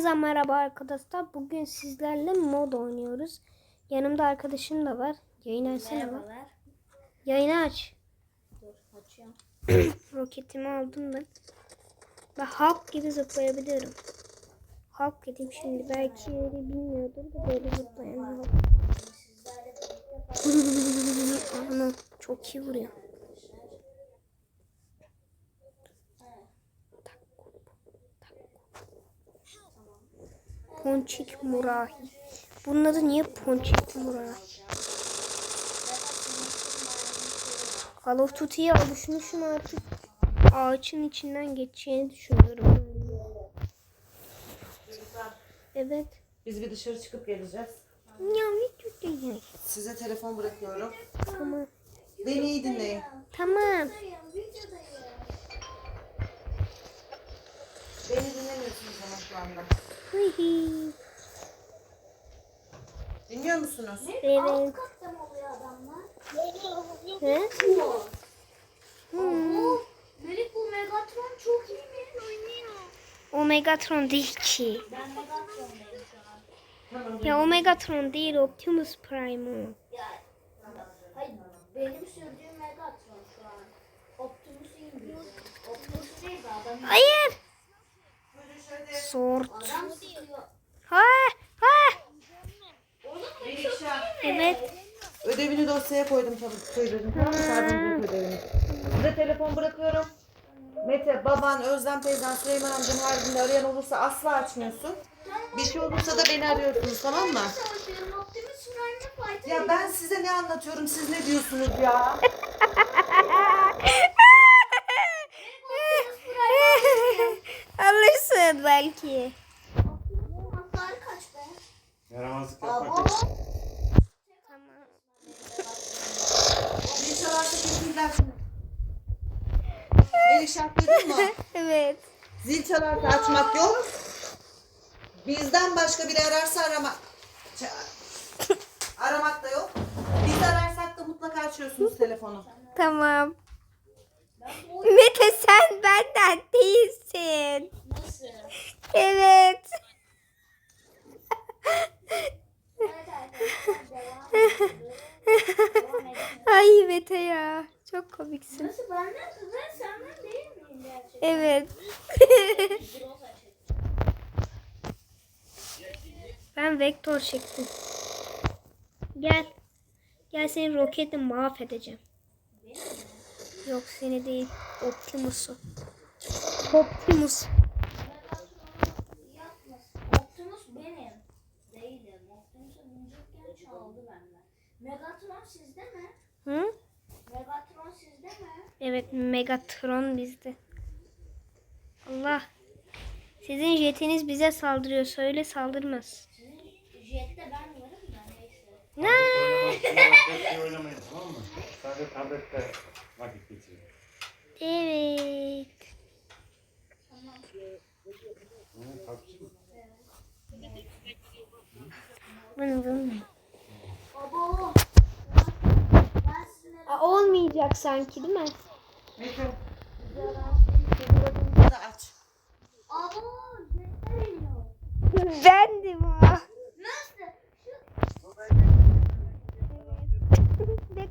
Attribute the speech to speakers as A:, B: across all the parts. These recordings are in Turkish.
A: Herkese merhaba arkadaşlar. Bugün sizlerle mod oynuyoruz. Yanımda arkadaşım da var. Yayın açsana.
B: Merhabalar.
A: Yayını aç.
B: Dur açıyorum.
A: Roketimi aldım ben. Ve Hulk gibi zıplayabiliyorum. Hulk dedim şimdi. Belki öyle bilmiyordur da böyle
B: birlikte
A: Anam çok iyi vuruyor. Ponçik Murahi. Bunun adı niye Ponçik Murahi? Call of Duty'ye alışmışım artık. Ağaçın içinden geçeceğini düşünüyorum. Evet.
C: Biz bir dışarı çıkıp geleceğiz.
A: Ya video değil.
C: Size telefon bırakıyorum.
A: Tamam.
C: Beni iyi dinleyin.
A: Tamam.
C: Beni dinlemiyorsunuz ama şu anda. Dinliyor musunuz?
A: Evet.
B: katta mı oluyor adamlar?
A: He?
B: Bu Melih bu Megatron çok iyi mi? Oynuyor.
A: O Megatron değil ki.
B: Ben an.
A: Ya o Megatron değil Optimus Prime o.
B: Ya hayır benim sürdüğüm Megatron şu an. Optimus'u indiriyor. Optimus değil de adam.
A: Hayır. Sort. Ha ha. Evet.
C: Ödevini dosyaya koydum tabii söyledim. Tamam mı? Karbonhidrat ödevini. Size telefon bırakıyorum. Mete, baban, Özlem teyzen, Süleyman amcam haricinde arayan olursa asla açmıyorsun. Bir şey olursa da beni arıyorsunuz tamam mı? Ya ben size ne anlatıyorum siz ne diyorsunuz ya?
A: belki.
B: Hasarı kaç be?
D: Yaramazlık yapmak.
A: Tamam.
C: Bir çalarsa kesinler. Melihşah duydun mu?
A: Evet.
C: Zil çalarsa açmak yok. Bizden başka biri ararsa arama. Ça- Aramak da yok. Biz ararsak da mutlaka açıyorsunuz telefonu.
A: Tamam. Mete sen benden değilsin.
B: Nasıl?
A: Evet.
B: Evet arkadaşlar devam ediyoruz. Devam edelim.
A: Ay Mete ya. Çok komiksin.
B: Nasıl benden ben senden değil miyim gerçekten?
A: Evet. Ben vektör çektim. Gel. Gel seni roketle mahvedeceğim. Yok seni değil. Optimus'u. Optimus.
B: Optimus benim. Değilim. Optimus'u binecekken çaldı benden. Megatron sizde mi?
A: Hı?
B: Megatron sizde mi?
A: Evet Megatron bizde. Allah. Sizin jetiniz bize saldırıyor. Söyle saldırmaz.
B: Sizin jette ben varım da neyse.
A: Ne?
D: Oynamayın, oynamayın tamam mı? Sadece tablette vakit geçirin.
A: Evet.
D: PUBG mi?
A: Aa, olmayacak sanki değil mi?
C: Mete. Bunu da aç.
B: İniyor.
A: Bendim o.
B: Nasıl?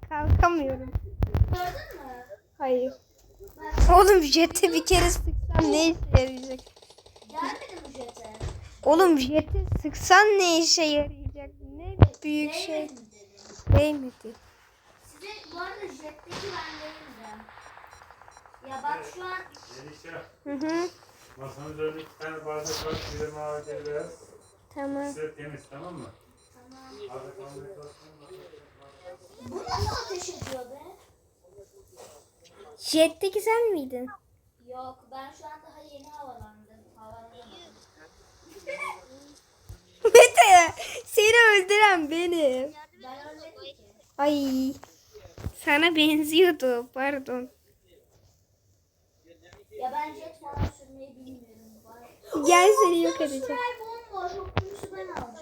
A: Kalkamıyorum.
B: gördün mü?
A: Hayır. Oğlum jeti bir kere sıksam ne işe yarayacak?
B: jete.
A: Oğlum jeti sıksan ne işe yarayacak? Ne büyük şey. Değmedi.
B: Size bu arada jetteki ben değildim. Ya bak şu an
D: Enişte,
A: Hı hı.
D: masanın üzerinde iki tane bardak var. Biri mavi, biri beyaz.
A: Tamam.
D: De temiz tamam mı?
B: Tamam. Bu nasıl ateş ediyor be?
A: Jetteki sen miydin?
B: Yok ben şu an daha yeni havalandım. Havalanamadım.
A: Mete seni öldüren benim.
B: Ben ki.
A: Ay. Sana benziyordu. Pardon.
B: Ya ben jet falan sürmeyi bilmiyorum.
A: Gel seni yok edeceğim.
B: Bomboş. Ben alacağım.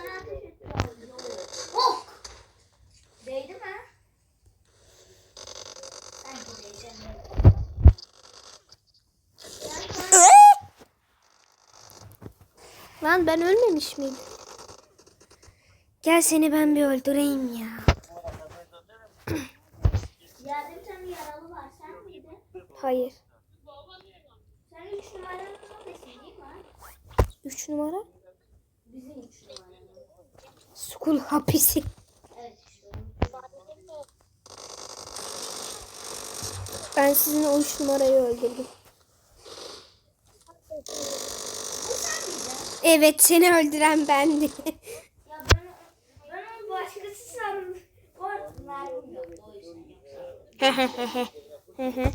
B: Ateş ettim. Of! Değdi mi? Değdi.
A: Lan ben ölmemiş miydim? Gel seni ben bir öldüreyim ya.
B: Yerde bir tane yaralı var. Sen miydin?
A: Hayır.
B: Sen üç numaranın neredesin değil mi?
A: Üç numara. School hapisi. Ben sizin o üç numarayı öldürdüm. Evet seni öldüren bendim.
B: Ya ben, ben onu başkası sandım. Bu arada mermim yoktu o yüzden yoksa.
A: Hı hı.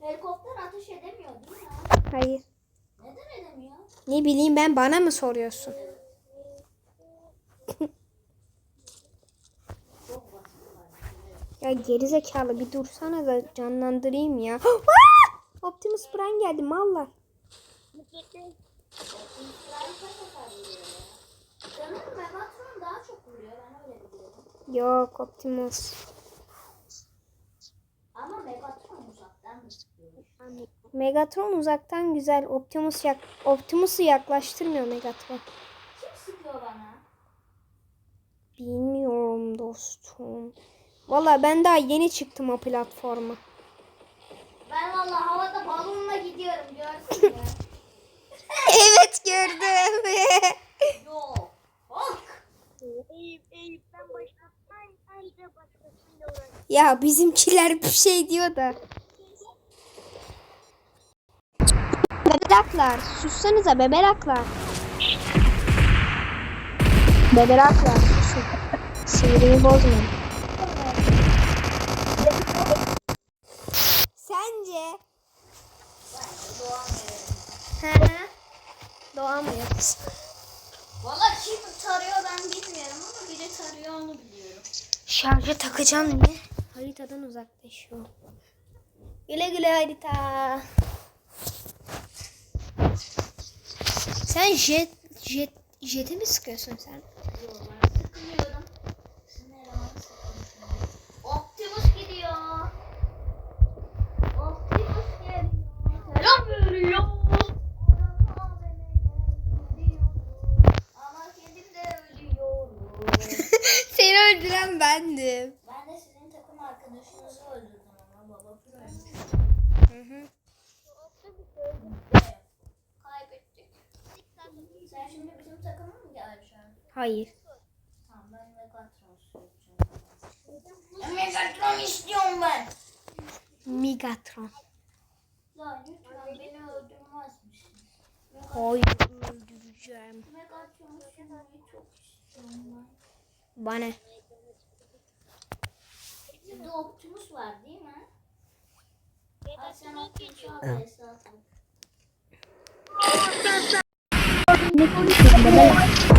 B: Helikopter ateş edemiyor değil mi?
A: Hayır. Ne bileyim ben bana mı soruyorsun? Ya gerizekalı bir dursana da canlandırayım ya. Optimus Prime geldi mallar. Yok Optimus.
B: Ama Megatron uzaktan mı?
A: Megatron uzaktan güzel. Optimus yak Optimus'u yaklaştırmıyor Megatron.
B: Kim sıkıyor bana?
A: Bilmiyorum dostum. Valla ben daha yeni çıktım o platforma.
B: Ben valla havada balonla gidiyorum görsün mü?
A: evet gördüm.
B: Yok. Bak.
E: Eyüp, Eyüp'ten başlatmayın. Başkasıyla uğraşın.
A: ya bizimkiler bir şey diyor da. Beberaklar. Sussanıza beberaklar. Beberaklar. Susun. Sinirimi bozmayın. Sence? Hı. Doğamıyoruz.
B: Valla kim tarıyor ben bilmiyorum ama biri tarıyor onu biliyorum.
A: Şarja takacağım diye haritadan uzaklaşıyor. Güle güle harita. Sen jet jet jeti mi sıkıyorsun sen?
B: Yok ben sıkmıyorum. Sizin elemanı sıkıyorum. Optimus gidiyor. Optimus geliyor. Selam veriyor. Orada AVM'den gidiyor. Ama kendim de ölüyorum.
A: Seni öldüren bendim.
B: ben de sizin takım arkadaşınızı öldürdüm ama baba ölmüş.
A: Hı hı.
B: Kaybettik. Sen şimdi bizim takıma mı geleceksin?
A: Hayır.
B: Tamam ben Megatron süreceğim. Megatron istiyorum ben.
A: Megatron.
B: Ya lütfen beni öldürmezmişsin.
A: Hayır öldüreceğim.
B: Megatron sürmeyi çok istiyorum ben.
A: Bana.
B: Sizde Optimus var değil mi? Hadi sen Optimus'u al Esra sen. Oo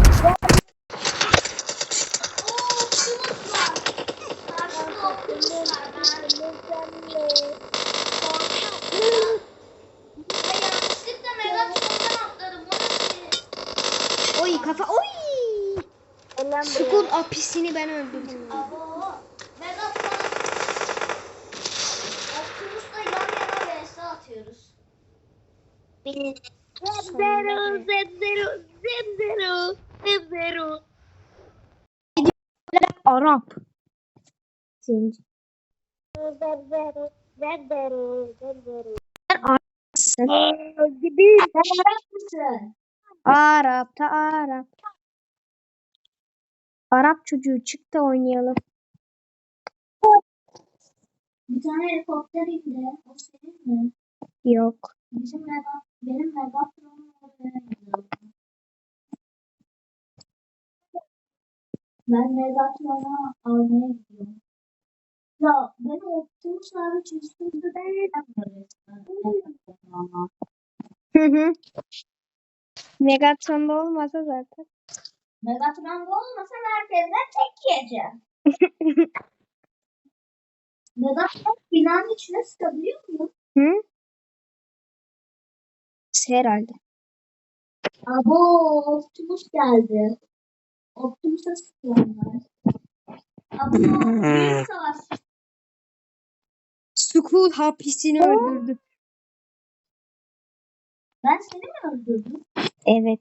A: Oy kafa oy. School apisini ben öldürdüm.
B: Atıyoruz.
E: Zero, zero, zero, zero.
A: Arap. Zenci. Gibi.
B: Mısın?
A: Arap Arap. Çocuğu çık da oynayalım.
B: Bir tane helikopter indi. O senin mi?
A: Yok.
B: Bizim mega, benim gidiyor. Ben Megatron'u almaya gidiyorum. Ya ben Optimus hariç üstümde değilim resmen.
A: Hı hı. Megatron'da olmasa zaten.
B: Megatron'da olmasa herkesten tek yiyeceğim. Megatron binanın içine sıkabiliyor muyum?
A: Hı? Herhalde.
B: Abo Optimus geldi. Optimus'a sıkıyorlar. Abo büyük savaş.
A: School hapisini öldürdü.
B: Ben seni mi öldürdüm?
A: Evet.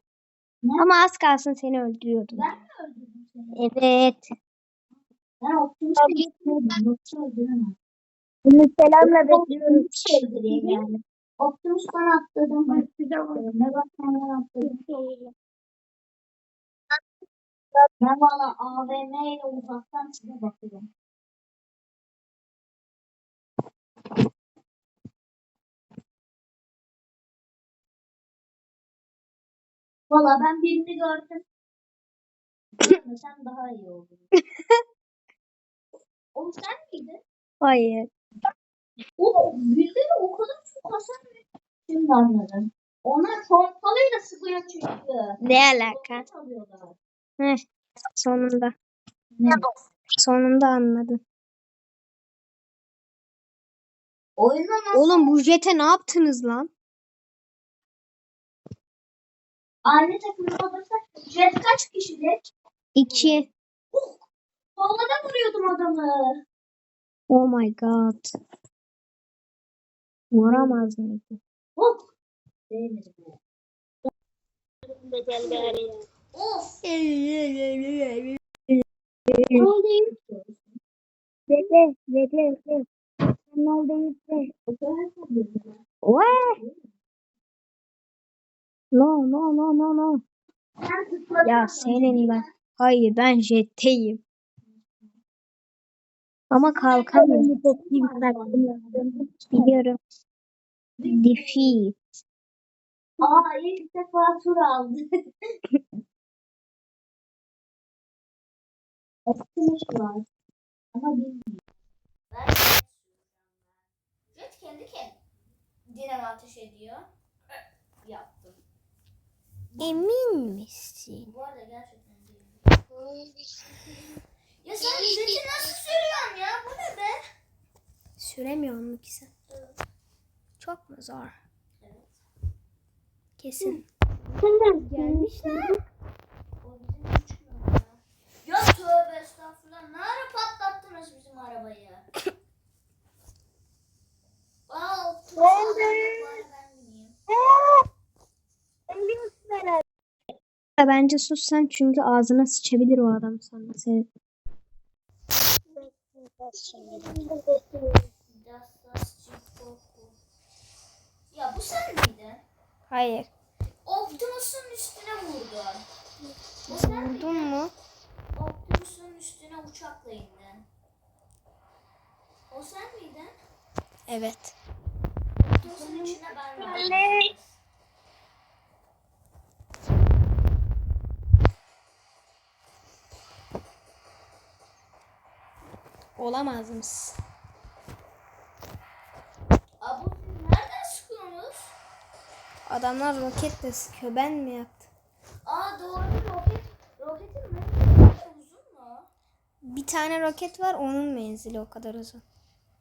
B: Ne?
A: Ama az kalsın seni öldürüyordum.
B: Ben mi öldürdüm seni?
A: Evet.
B: Ben Optimus'a gitmedim. Yoksa öldüremem.
E: Bunu selamla bekliyoruz.
B: Optimus öldüreyim yani. Optimus'tan atladım. Ne bak hemen atladım. Ben valla AVM ile uzaktan size bakıyorum. Valla ben birini gördüm. Görmesem daha iyi olur. Oğlum sen miydin?
A: Hayır.
B: O birileri o kadar çok hasar veriyor. Şimdi anladım. Onlar pompalıyla sıkıyor çünkü.
A: Ne alaka? Heh, sonunda.
B: Ne?
A: Sonunda anladım.
B: Oyunda nasıl?
A: Oğlum bu jete ne yaptınız lan?
B: Aynı takımda olursak Jet kaç kişilik?
A: İki.
B: Havada vuruyordum adamı.
A: Oh my god. Vuramaz mıydı?
B: Hop. Değmedi be.
E: Gel gari.
B: Of.
E: Bekle, bekle, bekle. Orada bekle.
A: What? No no no no no. Ya senin ben. Hayır ben jetteyim. Ama kalkamıyorum. Biliyorum. Defeat.
B: Aa ilk defa tur aldı. Optimus var. Ama bilmiyorum. Ben Jet kendi kendine ateş ediyor. Yaptım.
A: Emin misin?
B: Bu arada gerçekten değil. Ya sen Jet'i nasıl sürüyorsun ya? Bu ne be?
A: Süremiyor mu ki sen? Çok mu zor?
B: Evet.
A: Kesin.
E: Gelmişler.
B: O bizim küçük mü ya? Ya tövbe estağfurullah. Ne ara patlattınız bizim arabayı?
E: Herhalde.
A: Bence sus sen çünkü ağzına sıçabilir o adam sana seni.
B: Ya bu sen miydin?
A: Hayır.
B: Optimus'un üstüne vurdun. Bu sen miydin?
A: Vurdun mu?
B: Optimus'un üstüne uçakla indin. O sen miydin?
A: Evet.
B: İçine.
A: Olamaz mısın?
B: Siz nereden sıkıyorsunuz?
A: Adamlar roketle sıkıyor. Ben mi yaptım?
B: Aa doğru roket. Roketin menzili uzun mu?
A: Bir tane roket var onun menzili o kadar uzun.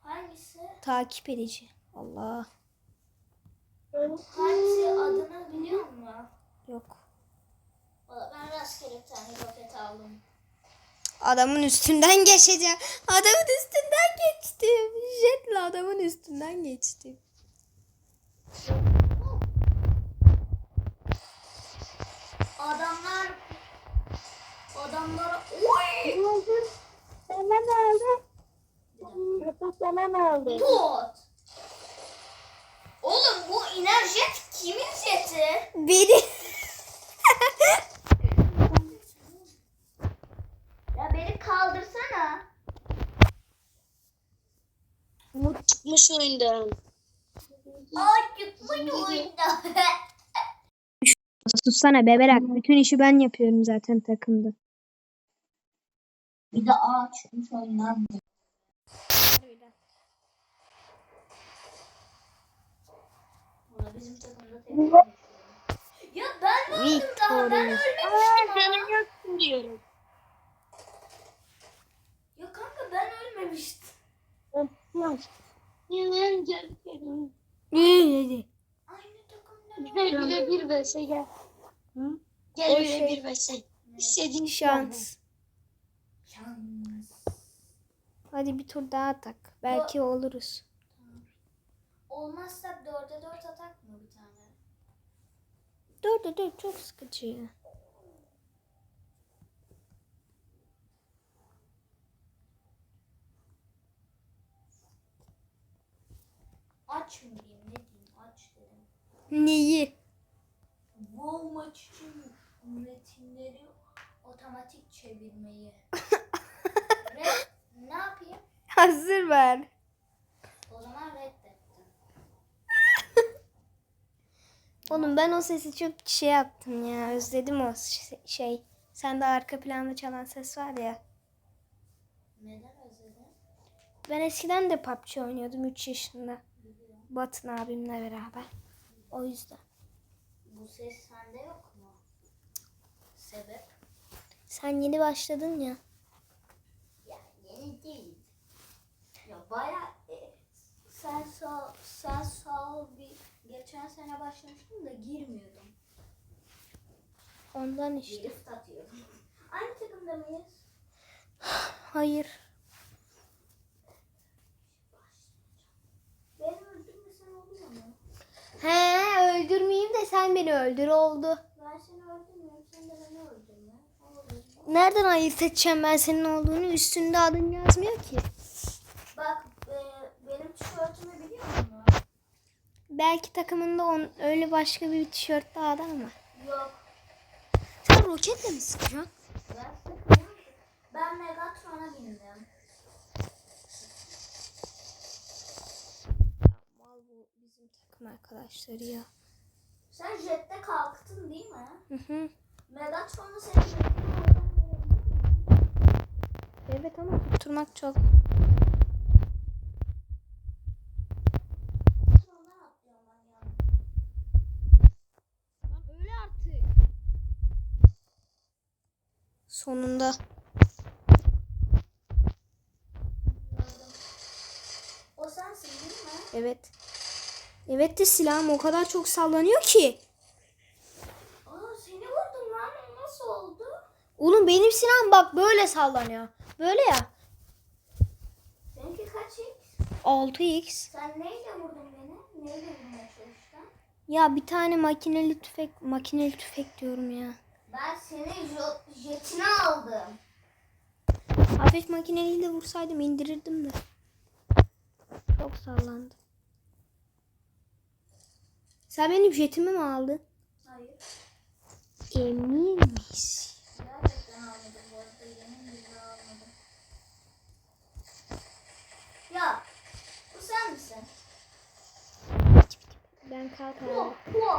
B: Hangisi?
A: Takip edici. Allah.
B: Hangisi adını biliyor musun?
A: Yok.
B: Valla ben rastgele bir tane roket aldım.
A: Adamın üstünden geçeceğim. Adamın üstünden geçtim. Jetle adamın üstünden geçtim.
B: Adamlar adamlara oy
E: Sana ne oldu? Sana ne
B: bu enerjet kimin jeti?
A: Beni.
B: Ya beni kaldırsana.
E: Umut çıkmış oyundan.
B: Ay çıkmadı oyunda.
A: Sussana beberak. Bütün işi ben yapıyorum zaten takımda.
B: bir de ağ çıkmış oyundan. Valla bizim takımda tek Ya ben mi öldüm daha? Ben ölmemiştim
E: Aa,
B: ama.
E: canın yoksun diyorum.
B: Ya kanka ben ölmemiştim.
E: Yine canım.
B: Aynı takımda
E: Güzel güzel bir verse gel. Gel
A: O
E: öyle
A: şey-
E: bir başlayın. İstediğin
A: Şans.
B: Şans.
A: Hadi bir tur daha atak. Belki oluruz.
B: Olmazsa dörde dört atak?
A: Dörde dört çok sıkıcı.
B: Aç mı diyeyim ne diyeyim aç dedim.
A: Neyi?
B: WoW maç için metinleri otomatik çevirmeyi. Ve ne yapayım?
A: Hazır ver. Oğlum ben o sesi çok şey yaptım ya. Özledim o şey. Sende arka planda çalan ses var ya.
B: Neden özledin?
A: Ben eskiden de PUBG oynuyordum 3 yaşında. Batın abimle beraber. O yüzden.
B: Bu ses sende yok mu? Sebep?
A: Sen yeni başladın ya.
B: Ya yeni değil. Ya baya e, sen sağ sen sağ ol bir geçen sene başlamıştım da girmiyordum.
A: Ondan işte.
B: Drift atıyordum. Aynı takımda mıyız?
A: Hayır.
B: Beni öldürmesen oluyor mu?
A: He öldürmeyeyim de sen beni öldür oldu.
B: Ben seni öldürmüyorum sen de beni öldürme. Olur.
A: Nereden ayırt edeceğim ben senin olduğunu? Üstünde adın yazmıyor ki.
B: Bak e, benim tişörtümü?
A: Belki takımında on, öyle başka bir tişörtlü adam var.
B: Yok.
A: Sen roketle mi sıkacaksın?
B: Ben Megatron'a bindim.
A: Mal bu bizim takım arkadaşları ya.
B: Sen jette kalktın değil mi?
A: Hı hı.
B: Megatron'u senin musun?
A: Evet ama tutturmak çok.
B: Megatron'dan atlıyorum ben ya.
A: öyle artık. Sonunda.
B: O sensin değil mi?
A: Evet. Evet de silahım o kadar çok sallanıyor ki.
B: Aa seni vurdum lan. Nasıl oldu?
A: Oğlum benim silahım bak böyle sallanıyor. Böyle ya.
B: Seninki kaç X?
A: 6x.
B: Sen neyle vurdun beni? Neyle vurmaya çalıştın?
A: Ya bir tane makineli tüfek, makineli tüfek diyorum ya.
B: Ben senin jo- jetini aldım.
A: Hafif makineliyle vursaydım indirirdim de. Çok sallandı. Sen benim jetimi mi aldın?
B: Hayır.
A: Emin misin?
B: Gerçekten almadım bu arada. Yemin billah almadım. Ya bu sen misin?
A: Ben kalk
B: Bu, bu.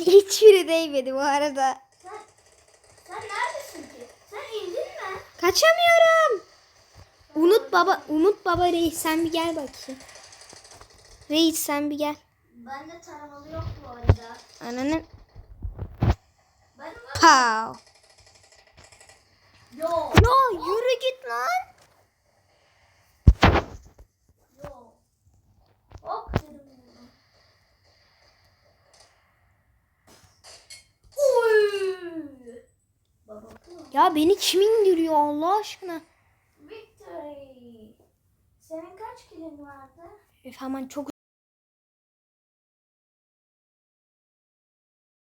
A: Hiçbiri değmedi bu arada.
B: Sen, sen neredesin ki? Sen indin mi?
A: Kaçamıyorum. Umut baba, Umut baba reis sen bir gel bakayım. Reis sen bir gel.
B: Bende taramalı yok bu arada.
A: Ananın. Pow.
B: Yok.
A: Ya yürü git lan.
B: Yok. Hop dedim bunu. Uy. Baba bu.
A: Ya beni kim indiriyor Allah aşkına?
B: Victory. Senin kaç kilin vardı?
A: Aman çok